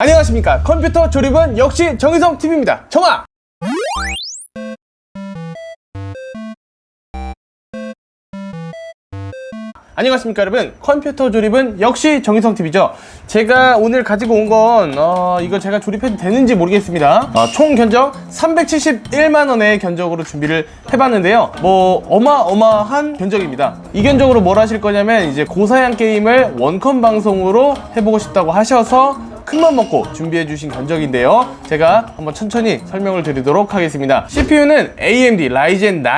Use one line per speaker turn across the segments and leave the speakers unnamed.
안녕하십니까. 컴퓨터 조립은 역시 정희성 TV입니다. 정아! 안녕하십니까 여러분. 컴퓨터 조립은 역시 정희성 TV죠. 제가 오늘 가지고 온건 어, 이거 제가 조립해도 되는지 모르겠습니다. 어, 총 견적 371만원의 견적으로 준비를 해봤는데요. 뭐 어마어마한 견적입니다. 이 견적으로 뭘 하실 거냐면 이제 고사양 게임을 원컴 방송으로 해보고 싶다고 하셔서 큰 맘 먹고 준비해 주신 견적인데요. 제가 한번 천천히 설명을 드리도록 하겠습니다. CPU는 AMD Ryzen 9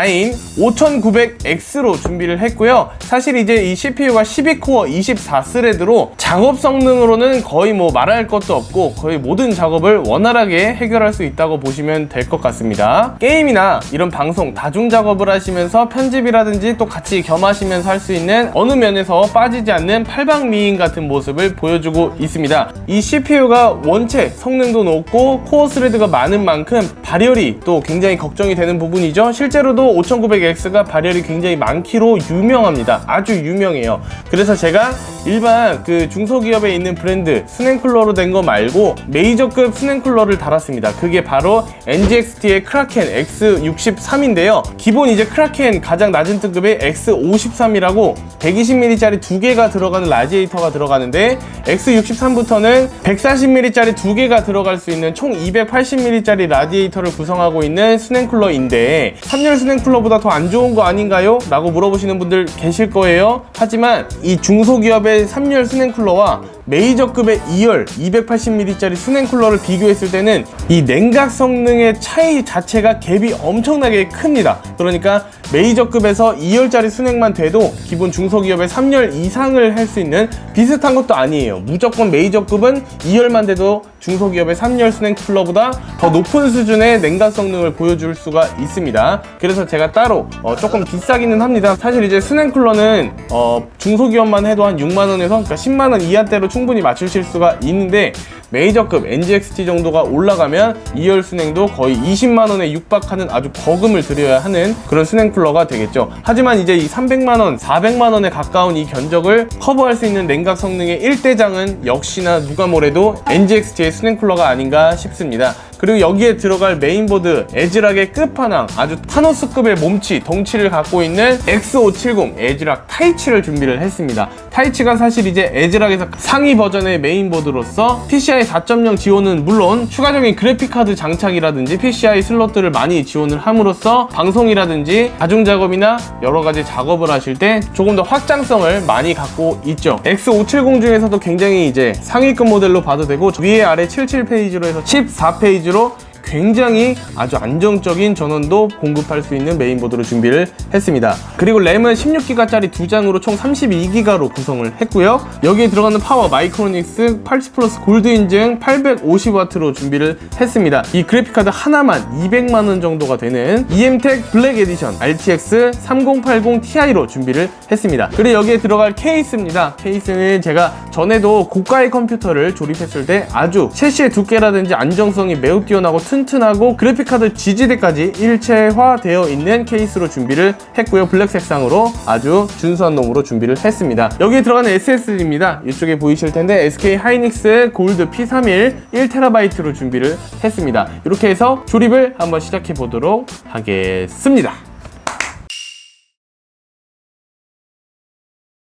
5900X로 준비를 했고요. 사실 이제 이 CPU가 12코어 24스레드로 작업 성능으로는 거의 뭐 말할 것도 없고 거의 모든 작업을 원활하게 해결할 수 있다고 보시면 될 것 같습니다. 게임이나 이런 방송, 다중 작업을 하시면서 편집이라든지 또 같이 겸하시면서 할 수 있는 어느 면에서 빠지지 않는 팔방미인 같은 모습을 보여주고 있습니다. 이가 원체 성능도 높고 코어 스레드가 많은 만큼 발열이 또 굉장히 걱정이 되는 부분이죠. 실제로도 5900X가 발열이 굉장히 많기로 유명합니다. 아주 유명해요. 그래서 제가 일반 그 중소기업에 있는 브랜드 스냉쿨러로 된 거 말고 메이저급 스냉쿨러를 달았습니다. 그게 바로 NGXT의 크라켄 X63인데요. 기본 이제 크라켄 가장 낮은 등급의 X53이라고 120mm짜리 두 개가 들어가는 라디에이터가 들어가는데 X63부터는 140mm짜리 두 개가 들어갈 수 있는 총 280mm짜리 라디에이터를 구성하고 있는 스냉쿨러인데 3열 스냉쿨러보다 더 안 좋은 거 아닌가요? 라고 물어보시는 분들 계실 거예요. 하지만 이 중소기업의 3열 스냉쿨러와 메이저급의 2열 280mm짜리 스냉쿨러를 비교했을 때는 이 냉각 성능의 차이 자체가 갭이 엄청나게 큽니다. 그러니까 메이저급에서 2열짜리 스냉만 돼도 기본 중소기업의 3열 이상을 할 수 있는 비슷한 것도 아니에요. 무조건 메이저급은 2열만 돼도 중소기업의 3열 스냉 쿨러보다 더 높은 수준의 냉각 성능을 보여줄 수가 있습니다. 그래서 제가 따로 어, 조금 비싸기는 합니다. 사실 이제 스냉 쿨러는 어, 중소기업만 해도 한 6만 원에서 그러니까 10만 원 이하대로 충 분히 맞추실 수가 있는데 메이저급 NGXT 정도가 올라가면 2열 순행도 거의 20만원에 육박하는 아주 거금을 들여야 하는 그런 순행 쿨러가 되겠죠. 하지만 이제 이 300만원, 400만원에 가까운 이 견적을 커버할 수 있는 냉각 성능의 1대장은 역시나 누가 뭐래도 NGXT의 순행 쿨러가 아닌가 싶습니다. 그리고 여기에 들어갈 메인보드 에즈락의 끝판왕 아주 타노스급의 몸치 덩치를 갖고 있는 X570 에즈락 타이치를 준비를 했습니다 타이치가 사실 이제 에즈락에서 상위 버전의 메인보드로서 PCI 4.0 지원은 물론 추가적인 그래픽카드 장착이라든지 PCI 슬롯들을 많이 지원을 함으로써 방송이라든지 다중 작업이나 여러 가지 작업을 하실 때 조금 더 확장성을 많이 갖고 있죠. X570 중에서도 굉장히 이제 상위급 모델로 봐도 되고 위에 아래 77페이지로 해서 14페이지 로 굉장히 아주 안정적인 전원도 공급할 수 있는 메인보드로 준비를 했습니다. 그리고 램은 16기가짜리 두 장으로 총 32기가로 구성을 했고요. 여기에 들어가는 파워 마이크로닉스 80 플러스 골드 인증 850W로 준비를 했습니다. 이 그래픽카드 하나만 200만원 정도가 되는 EMTEC 블랙 에디션 RTX 3080 Ti로 준비를 했습니다. 그리고 여기에 들어갈 케이스입니다. 케이스는 제가 전에도 고가의 컴퓨터를 조립했을 때 아주 셰시의 두께라든지 안정성이 매우 뛰어나고 튼튼하고 그래픽카드 지지대까지 일체화되어 있는 케이스로 준비를 했고요. 블랙 색상으로 아주 준수한 놈으로 준비를 했습니다. 여기에 들어가는 SSD입니다. 이쪽에 보이실 텐데 SK 하이닉스 골드 P31 1TB로 준비를 했습니다. 이렇게 해서 조립을 한번 시작해 보도록 하겠습니다.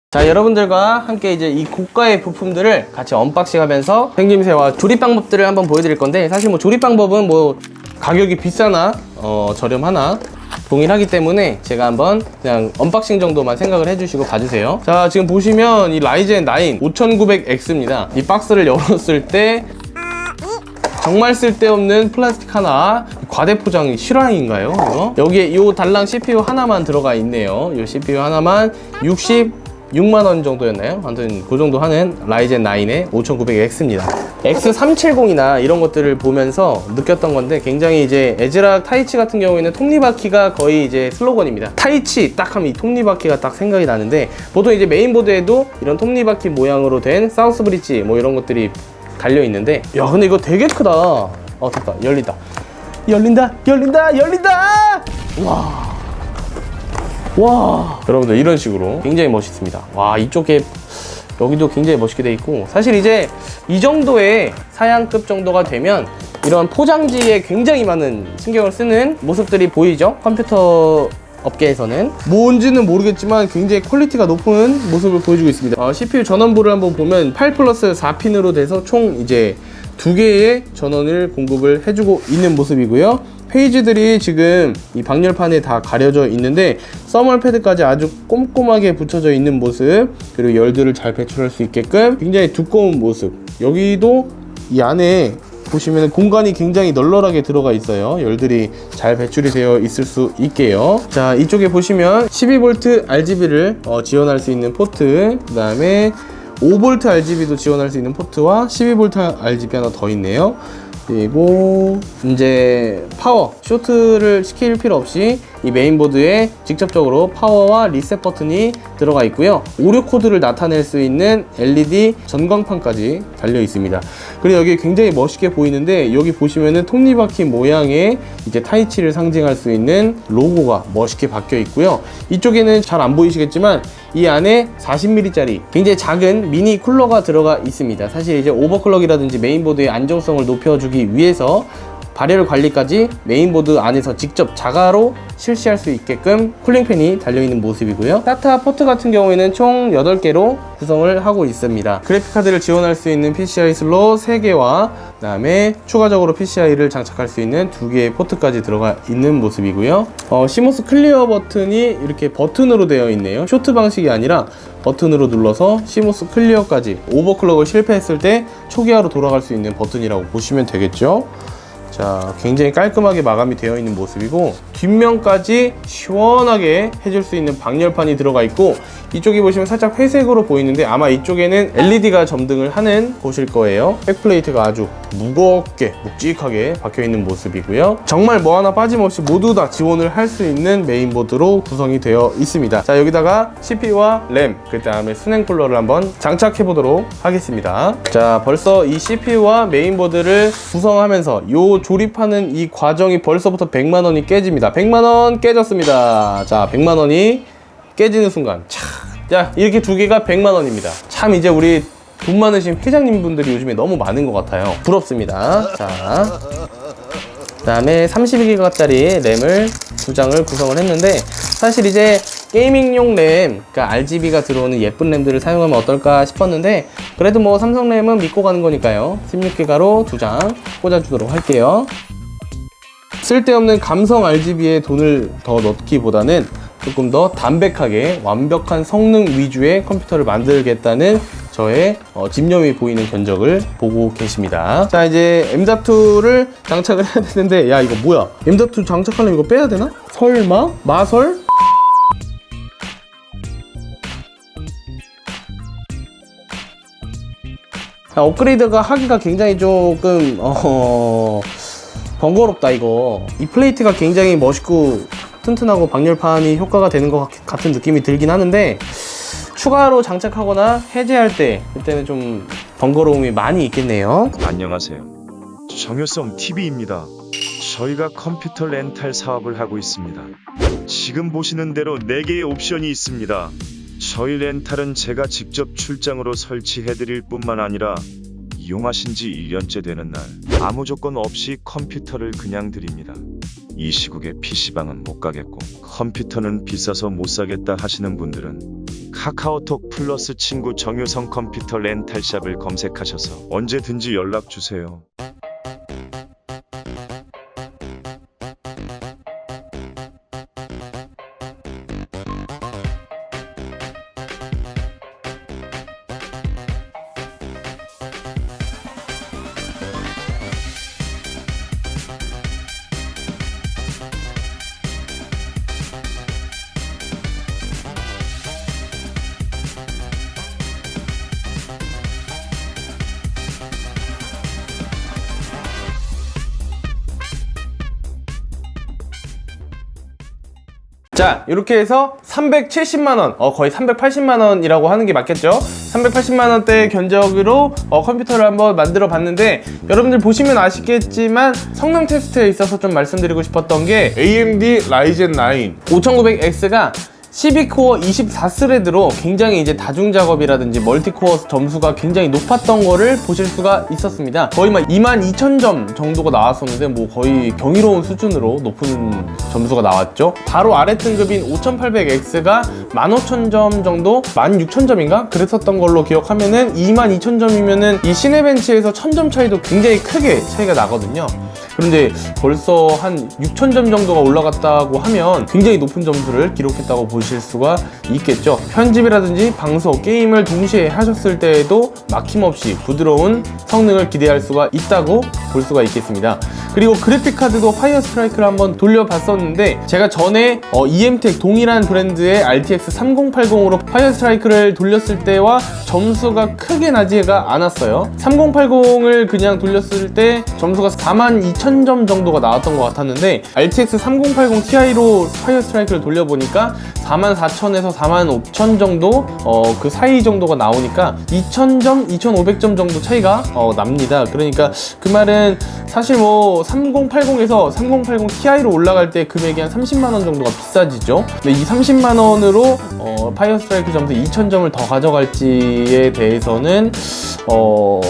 자 여러분들과 함께 이제 이 고가의 부품들을 같이 언박싱 하면서 생김새와 조립 방법들을 한번 보여드릴 건데 사실 뭐 조립 방법은 뭐 가격이 비싸나 어, 저렴하나 동일하기 때문에 제가 한번 그냥 언박싱 정도만 생각을 해주시고 봐주세요 자 지금 보시면 이 라이젠 9 5900X입니다 이 박스를 열었을 때 정말 쓸데없는 플라스틱 하나 과대 포장 실화인가요? 이거? 여기에 이 달랑 CPU 하나만 들어가 있네요 이 CPU 하나만 60 6만원 정도였나요? 아무튼 그 정도 하는 라이젠 9의 5900X입니다. X370이나 이런 것들을 보면서 느꼈던 건데 굉장히 이제 에즈락 타이치 같은 경우에는 톱니바퀴가 거의 이제 슬로건입니다. 타이치 딱 하면 이 톱니바퀴가 딱 생각이 나는데 보통 이제 메인보드에도 이런 톱니바퀴 모양으로 된 사우스 브릿지 뭐 이런 것들이 달려 있는데 야 근데 이거 되게 크다. 어 됐다 열린다. 열린다 열린다 열린다 와 와. 여러분들 이런 식으로 굉장히 멋있습니다. 와 이쪽에 여기도 굉장히 멋있게 돼 있고 사실 이제 이 정도의 사양급 정도가 되면 이런 포장지에 굉장히 많은 신경을 쓰는 모습들이 보이죠? 컴퓨터 업계에서는. 뭔지는 모르겠지만 굉장히 퀄리티가 높은 모습을 보여주고 있습니다. 어, CPU 전원부를 한번 보면 8 플러스 4핀으로 돼서 총 이제 두 개의 전원을 공급을 해주고 있는 모습이고요. 페이지들이 지금 이 방열판에 다 가려져 있는데 써멀 패드까지 아주 꼼꼼하게 붙여져 있는 모습 그리고 열들을 잘 배출할 수 있게끔 굉장히 두꺼운 모습. 여기도 이 안에 보시면 공간이 굉장히 널널하게 들어가 있어요. 열들이 잘 배출이 되어 있을 수 있게요. 자 이쪽에 보시면 12V RGB를 어, 지원할 수 있는 포트 그 다음에 5V RGB도 지원할 수 있는 포트와 12V RGB 하나 더 있네요. 그리고 이제 파워 쇼트를 시킬 필요 없이 이 메인보드에 직접적으로 파워와 리셋 버튼이 들어가 있고요. 오류 코드를 나타낼 수 있는 LED 전광판까지 달려 있습니다. 그리고 여기 굉장히 멋있게 보이는데 여기 보시면은 톱니바퀴 모양의 이제 타이치를 상징할 수 있는 로고가 멋있게 박혀 있고요. 이쪽에는 잘 안 보이시겠지만 이 안에 40mm짜리 굉장히 작은 미니 쿨러가 들어가 있습니다. 사실 이제 오버클럭이라든지 메인보드의 안정성을 높여주기 위해서 발열 관리까지 메인보드 안에서 직접 자가로 실시할 수 있게끔 쿨링팬이 달려있는 모습이고요. 타타 포트 같은 경우에는 총 8개로 구성을 하고 있습니다. 그래픽카드를 지원할 수 있는 PCI 슬롯 3개와 그 다음에 추가적으로 PCI를 장착할 수 있는 2개의 포트까지 들어가 있는 모습이고요. 어, 시모스 클리어 버튼이 이렇게 버튼으로 되어 있네요. 쇼트 방식이 아니라 버튼으로 눌러서 시모스 클리어까지 오버클럭을 실패했을 때 초기화로 돌아갈 수 있는 버튼이라고 보시면 되겠죠 자, 굉장히 깔끔하게 마감이 되어 있는 모습이고 뒷면까지 시원하게 해줄 수 있는 방열판이 들어가 있고 이쪽이 보시면 살짝 회색으로 보이는데 아마 이쪽에는 LED가 점등을 하는 곳일 거예요. 백플레이트가 아주 무겁게 묵직하게 박혀 있는 모습이고요. 정말 뭐 하나 빠짐없이 모두 다 지원을 할 수 있는 메인보드로 구성이 되어 있습니다. 자 여기다가 CPU와 램, 그 다음에 순행 쿨러를 한번 장착해 보도록 하겠습니다. 자 벌써 이 CPU와 메인보드를 구성하면서 요 조립하는 이 과정이 벌써부터 100만 원이 깨집니다 100만 원 깨졌습니다 자 100만 원이 깨지는 순간 차, 자 이렇게 두 개가 100만 원입니다. 참 이제 우리 돈 많으신 회장님 분들이 요즘에 너무 많은 것 같아요. 부럽습니다. 자, 그 다음에 32기가짜리 램을 두 장을 구성을 했는데 사실 이제 게이밍용 램, 그러니까 RGB가 들어오는 예쁜 램들을 사용하면 어떨까 싶었는데 그래도 뭐 삼성 램은 믿고 가는 거니까요. 16기가로 두 장 꽂아주도록 할게요. 쓸데없는 감성 RGB에 돈을 더 넣기보다는 조금 더 담백하게 완벽한 성능 위주의 컴퓨터를 만들겠다는 저의 어, 집념이 보이는 견적을 보고 계십니다. 자 이제 M.2를 장착을 해야 되는데 야 이거 뭐야? M.2 장착하려면 이거 빼야 되나? 설마? 마설? 업그레이드가 하기가 굉장히 조금 어... 번거롭다 이거 이 플레이트가 굉장히 멋있고 튼튼하고 방열판이 효과가 되는 것 같- 같은 느낌이 들긴 하는데 추가로 장착하거나 해제할 때 그때는 좀 번거로움이 많이 있겠네요
안녕하세요. 정효성 TV입니다. 저희가 컴퓨터 렌탈 사업을 하고 있습니다. 지금 보시는 대로 4개의 옵션이 있습니다. 저희 렌탈은 제가 직접 출장으로 설치해 드릴 뿐만 아니라 이용하신 지 1년째 되는 날 아무 조건 없이 컴퓨터를 그냥 드립니다. 이 시국에 PC방은 못 가겠고 컴퓨터는 비싸서 못 사겠다 하시는 분들은 카카오톡 플러스 친구 정효성 컴퓨터 렌탈샵을 검색하셔서 언제든지 연락 주세요.
자 이렇게 해서 370만원 어, 거의 380만원이라고 하는 게 맞겠죠? 380만원대의 견적으로 어, 컴퓨터를 한번 만들어 봤는데 여러분들 보시면 아시겠지만 성능 테스트에 있어서 좀 말씀드리고 싶었던 게 AMD Ryzen 9 5900X가 12코어 24스레드로 굉장히 이제 다중 작업이라든지 멀티코어 점수가 굉장히 높았던 거를 보실 수가 있었습니다. 거의 막 22,000점 정도가 나왔었는데 뭐 거의 경이로운 수준으로 높은 점수가 나왔죠. 바로 아래 등급인 5800X가 15,000점 정도, 16,000점인가? 그랬었던 걸로 기억하면은 22,000점이면은 이 시네벤치에서 1000점 차이도 굉장히 크게 차이가 나거든요. 그런데 벌써 한 6,000점 정도가 올라갔다고 하면 굉장히 높은 점수를 기록했다고 보실 수가 있겠죠. 편집이라든지 방송, 게임을 동시에 하셨을 때에도 막힘없이 부드러운 성능을 기대할 수가 있다고 볼 수가 있겠습니다. 그리고 그래픽카드도 파이어 스트라이크를 한번 돌려봤었는데 제가 전에 어, EMTEC 동일한 브랜드의 RTX 3080으로 파이어 스트라이크를 돌렸을 때와 점수가 크게 나지가 않았어요. 3080을 그냥 돌렸을 때 점수가 42,000점 정도가 나왔던 것 같았는데 RTX 3080 Ti로 파이어 스트라이크를 돌려보니까 44,000에서 45,000 정도 어, 그 사이 정도가 나오니까 2,000점, 2,500점 정도 차이가 어, 납니다. 그러니까 그 말은 사실 뭐 3080에서 3080 Ti로 올라갈 때 금액이 한 30만 원 정도가 비싸지죠. 근데 이 30만 원으로 어, 파이어 스트라이크 점수 2,000점을 더 가져갈지에 대해서는 어,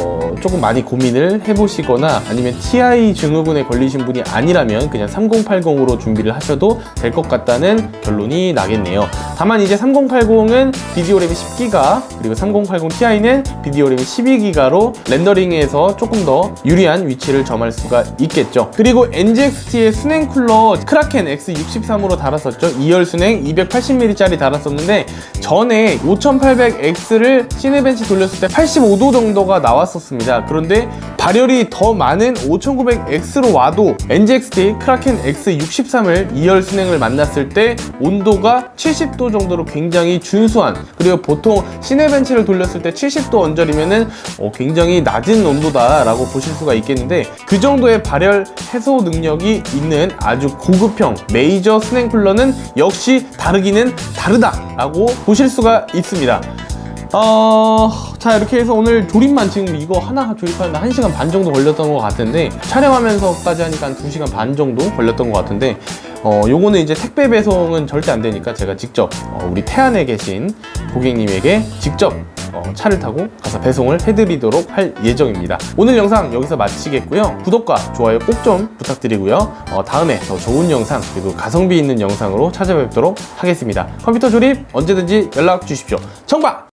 조금 많이 고민을 해보시거나 아니면 TI 증후군에 걸리신 분이 아니라면 그냥 3080으로 준비를 하셔도 될 것 같다는 결론이 나겠네요. 다만 이제 3080은 비디오 램이 10기가 그리고 3080 Ti는 비디오 램이 12기가로 렌더링에서 조금 더 유리한 위치를 점할 수가 있겠죠. 그리고 NGXT의 순행 쿨러 크라켄 X63으로 달았었죠. 2열 순행 280mm짜리 달았었는데 전에 5800X를 시네벤치 돌렸을 때 85도 정도가 나왔었습니다. 그런데 발열이 더 많은 5900X로 와도 NGXT 크라켄 X63을 2열 순행을 만났을 때 온도가 70도 정도로 굉장히 준수한 그리고 보통 시네벤치를 돌렸을 때 70도 언저리면은 어, 굉장히 낮은 온도다라고 보실 수가 있겠는데 그 정도의 발열 해소 능력이 있는 아주 고급형 메이저 순행 쿨러는 역시 다르기는 다르다라고 보실 수가 있습니다. 어, 자, 이렇게 해서 오늘 조립만 지금 이거 하나 조립하는데 1시간 반 정도 걸렸던 것 같은데, 촬영하면서까지 하니까 한 2시간 반 정도 걸렸던 것 같은데, 어, 요거는 이제 택배 배송은 절대 안 되니까 제가 직접, 어, 우리 태안에 계신 고객님에게 직접 어, 차를 타고 가서 배송을 해드리도록 할 예정입니다. 오늘 영상 여기서 마치겠고요. 구독과 좋아요 꼭 좀 부탁드리고요. 어, 다음에 더 좋은 영상 그리고 가성비 있는 영상으로 찾아뵙도록 하겠습니다. 컴퓨터 조립 언제든지 연락 주십시오. 청바!